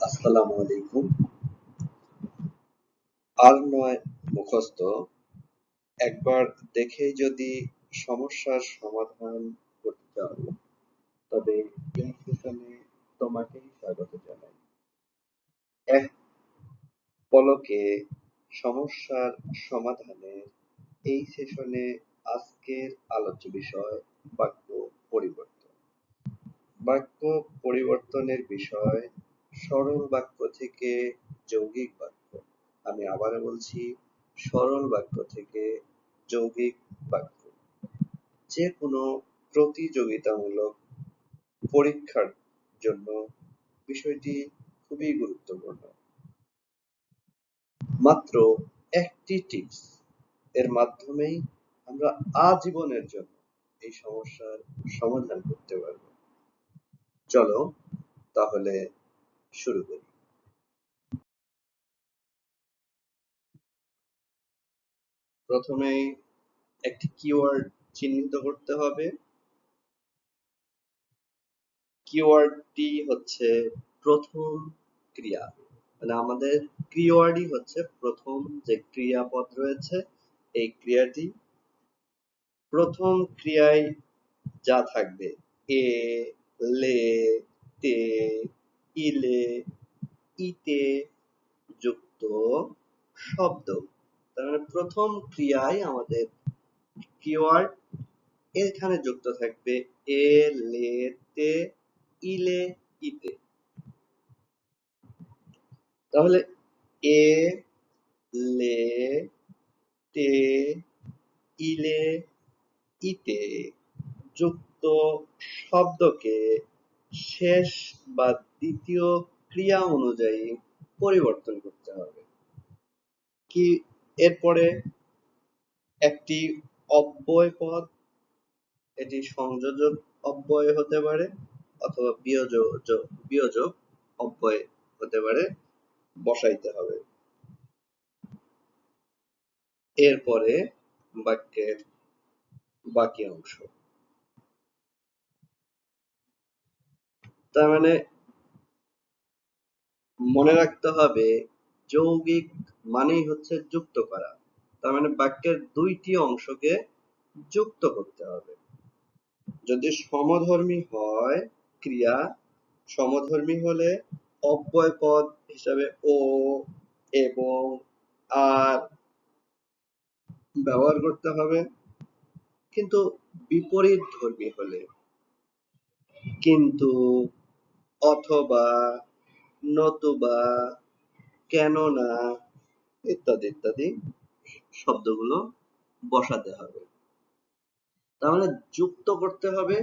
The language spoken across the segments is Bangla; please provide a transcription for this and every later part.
আসসালামু আলাইকুম। আর নয় মুখস্থ। একবার দেখেই যদি সমস্যার সমাধান করতে চাও, তবে তোমাকেই স্বাগত জানাই। এক পলকে সমস্যার সমাধানের এই সেশনে আজকের আলোচ্য বিষয় বাক্য পরিবর্তন। বাক্য পরিবর্তনের বিষয় সরল বাক্য থেকে যৌগিক বাক্য। আমি আবারও বলছি, সরল বাক্য থেকে যৌগিক বাক্য। যে কোনো প্রতিযোগিতামূলক পরীক্ষার জন্য বিষয়টি খুবই গুরুত্বপূর্ণ। মাত্র একটি টিপস এর মাধ্যমেই আমরা আজীবনের জন্য এই সমস্যার সমাধান করতে পারব। চলো তাহলে শুরু করি। প্রথমেই একটি কিওয়ার্ড চিহ্নিত করতে হবে। কিওয়ার্ডটি হচ্ছে প্রথম ক্রিয়া। মানে আমাদের কিওয়ার্ডই হচ্ছে প্রথম যে ক্রিয়াপদ রয়েছে, এই ক্রিয়াটি প্রথম ক্রিয়ায় যা থাকবে, এ, লে, তে ইলে ইতে যুক্ত শব্দ। মানে প্রথম ক্রিয়ায় আমাদের কিওয়ার্ড এখানে যুক্ত থাকবে এ, লে, তে, ইলে, ইতে। তাহলে এ, লে, তে, ইলে, ইতে যুক্ত শব্দকে শেষ বা দ্বিতীয় ক্রিয়া অনুযায়ী পরিবর্তন করতে হবে। কি এরপরে একটি অব্যয় পদ, এটি সংযোজক অব্যয় হতে পারে অথবা বিয়োজক বিয়োজক অব্যয় হতে পারে, বসাইতে হবে। এরপরে বাক্যের বাকি অংশ। তার মানে মনে রাখতে হবে, যৌগিক মানেই হচ্ছে যুক্ত করা। তার মানে বাক্যের দুইটি অংশকে যুক্ত করতে হবে। যদি সমধর্মী হয়, ক্রিয়া, সমধর্মী হলে অব্যয় পদ হিসাবে ও, এবং আর ব্যবহার করতে হবে, কিন্তু বিপরীত ধর্মী হলে। কিন্তু অথবা নতুবা, কেননা, ইত্যাদি ইত্যাদি শব্দগুলো বসাতে হবে। তাহলে যুক্ত করতে হবে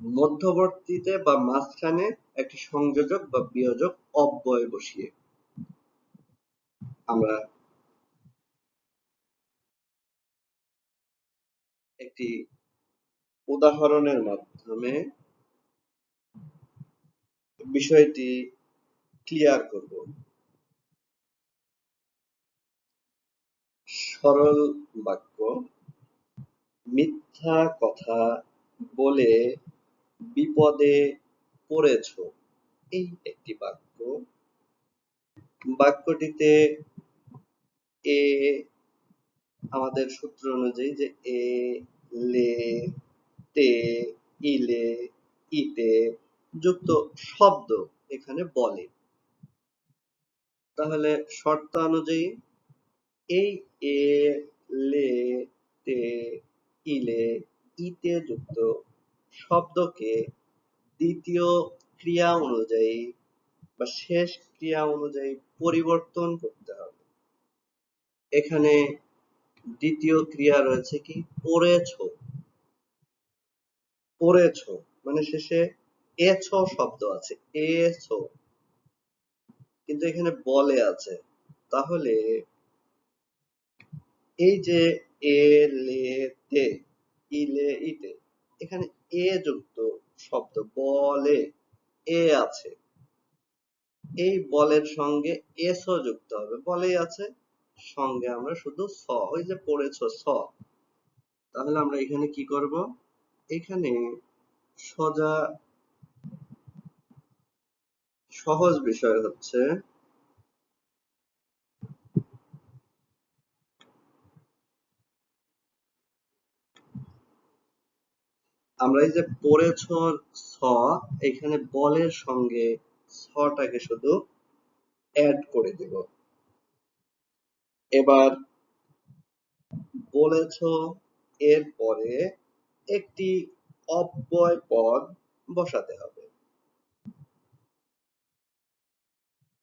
মধ্যবর্তীতে বা মাঝখানে একটি সংযোজক বা বিয়োজক অব্যয় বসিয়ে। আমরা একটি উদাহরণের মাধ্যমে বিষয়টি ক্লিয়ার করব। সরল বাক্য, মিথ্যা কথা বলে বিপদে পড়েছ। এই একটি বাক্য। বাক্যটিতে এ, আমাদের সূত্র অনুযায়ী যে এ, লে, তে, ইলে, ইতে যুক্ত শব্দ এখানে বলে। তাহলে শর্ত অনুযায়ী এই এ, লে, তে, ইলে, ইতে যুক্ত শব্দকে দ্বিতীয় ক্রিয়া অনুযায়ী বা শেষ ক্রিয়া অনুযায়ী পরিবর্তন করতে হবে। এখানে দ্বিতীয় ক্রিয়া রয়েছে কি? পড়েছ। পড়েছ মানে শেষে এছ শব্দ আছে, এছ। কিন্তু এখানে বলে আছে, তাহলে এই যে এ, লে, তে ইলে ইতে এখানে এ যুক্ত শব্দ বলে, এ আছে। এই বলের সঙ্গে এসও যুক্ত হবে, বলেই আছে, সঙ্গে আমরা শুধু স, ওই যে পড়েছ স। তাহলে আমরা এখানে কি করব? এখানে সোজা সহজ বিষয় হচ্ছে আমরা এই যে পড়েছ ছ এখানে বলের সঙ্গে ছটাকে শুধু অ্যাড করে দেব। এবার বলেছ এর পরে একটি অব্যয় পদ বসাতে হবে।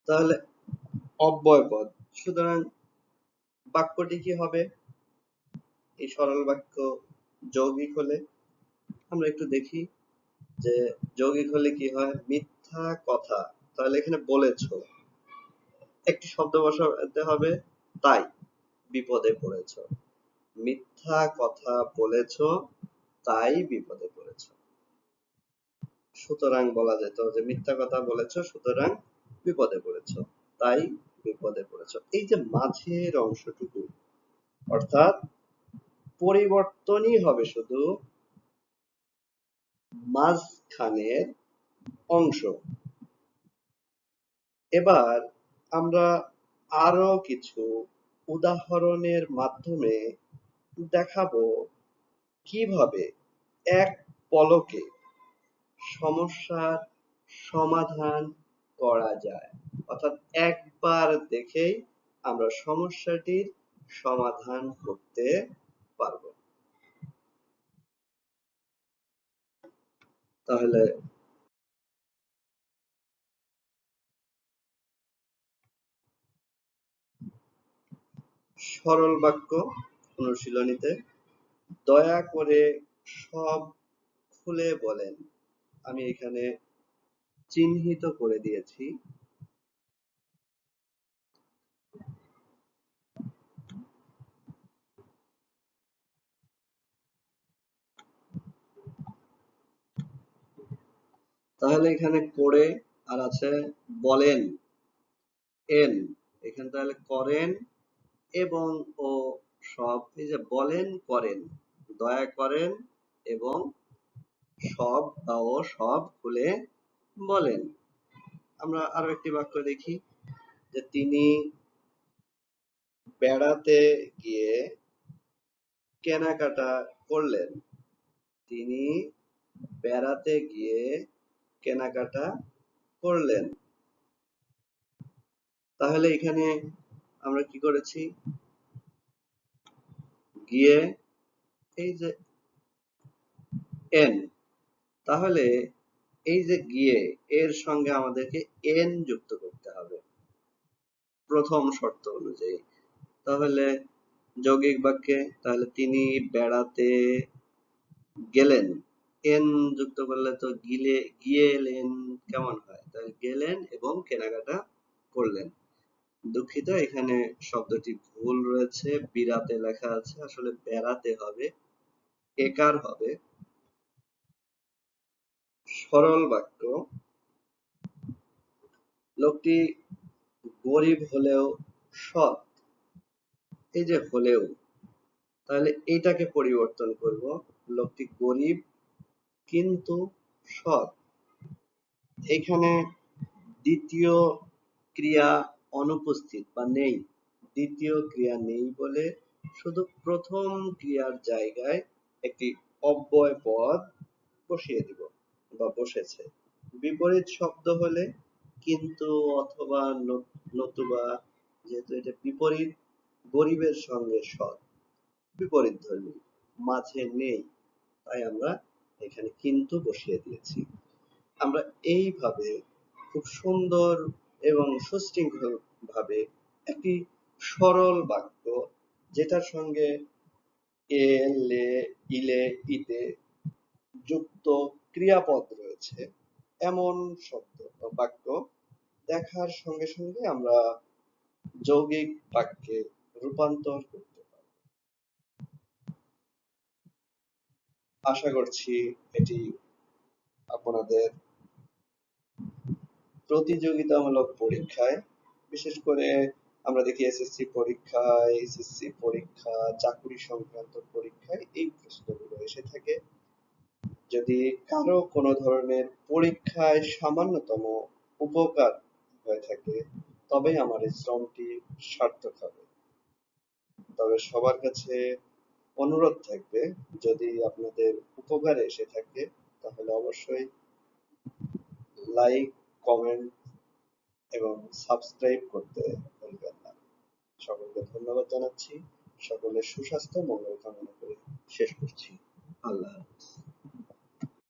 তাহলে অব্যয় পদ। সুতরাং বাক্যটি কি হবে? এই সরল বাক্য যৌগিক হলে। আমরা একটু দেখি যে যৌগিক হলে কি হয়? মিথ্যা কথা। তাহলে এখানে বলেছ। একটি শব্দ বসাতে হবে, তাই বিপদে পড়েছ। মিথ্যা কথা বলেছ, তাই বিপদে পড়েছ। সুতরাং বলা যেত যে মিথ্যা কথা বলেছ, সুতরাং বিপদে পড়েছ, তাই বিপদে পড়েছ। এই যে মাঝের অংশটুকু, অর্থাৎ পরিবর্তনই হবে শুধু মাঝখানের অংশ। এবার আমরা আরও কিছু উদাহরণের মাধ্যমে দেখাবো কীভাবে এক পলকে সমস্যার সমাধান করা যায়। অর্থাৎ একবার দেখেই আমরা সমস্যাটির সমাধান করতে পারব। তাহলে সরল বাক্য অনুশীলনীতে দয়া করে সব খুলে বলেন। আমি এখানে চিহ্নিত করে দিয়েছি। তাহলে এখানে করে আর আছে বলেন, এন। এখানে তাহলে করেন এবং ও সব, এই যে বলেন, করেন। দয়া করেন এবং সব বা ও সব খুলে বলেন। আমরা আরও একটি বাক্য দেখি, যে তিনি বেড়াতে গিয়ে কেনাকাটা করলেন। তিনি বেড়াতে গিয়ে কেনাকাটা করলেন। তাহলে এখানে আমরা কি করেছি? গিয়ে এই যে এন, তাহলে এই যে গিয়ে এর সঙ্গে আমাদেরকে এন যুক্ত করতে হবে। প্রথম শর্ত অনুযায়ী। তাহলে যৌগিক বাক্যে তাহলে তিনি বেড়াতে গেলেন। এন যুক্ত করলে তো গিলে, গিয়েলেন কেমন হয়? তাহলে গেলেন এবং কেনাকাটা করলেন। দুঃখিত, এখানে শব্দটি ভুল রয়েছে। বিরাতে লেখা আছে, আসলে বেড়াতে হবে, একার হবে। সরল বাক্য। লোকটি গরিব হলেও সৎ। এই যে হলেও, তাহলে এইটাকে পরিবর্তন করব। লোকটি গরিব কিন্তু সৎ। এখানে দ্বিতীয় ক্রিয়া অনুপস্থিত বা নেই। দ্বিতীয় ক্রিয়া নেই বলে শুধু প্রথম ক্রিয়ার জায়গায় একটি অব্যয় পদ বসিয়ে দিব। বা বসেছে। বিপরীত শব্দ হলে কিন্তু অথবা নতুবা যেহেতু এটা বিপরীত, গরিবের সঙ্গে সৎ। বিপরীত ধর্মী, মাঝে নেই, তাই আমরা এখানে কিন্তু বসিয়ে দিয়েছি। আমরা এইভাবে খুব সুন্দর এবং সুশৃঙ্খল ভাবে একটি সরল বাক্য যেটার সঙ্গে এ, লে, ইলে, ইতে যুক্ত ক্রিয়াপদ রয়েছে। এমন শব্দ বাক্য দেখার সঙ্গে সঙ্গে আমরা যৌগিক বাক্যে রূপান্তর করতে পারি আশা করছি এটি আপনাদের প্রতিযোগিতামূলক পরীক্ষায়, বিশেষ করে আমরা দেখি এসএসসি পরীক্ষা এইচএসসি পরীক্ষা, চাকরি সংক্রান্ত পরীক্ষায় এই প্রশ্নগুলো এসে থাকে। যদি কারও কোনো ধরনের পরীক্ষায় সামান্যতম উপকার হয়ে থাকে, তবেই আমার এই শ্রমটি সার্থক হবে। তবে সবার কাছে অনুরোধ থাকবে, যদি আপনাদের উপকারে এসে থাকে, তাহলে অবশ্যই লাইক, কমেন্ট এবং সাবস্ক্রাইব করতে ভুলবেন না। সকলকে ধন্যবাদ জানাচ্ছি। সকলের সুস্বাস্থ্য, মঙ্গল কামনা করে শেষ করছি। আল্লাহ হাফেজ।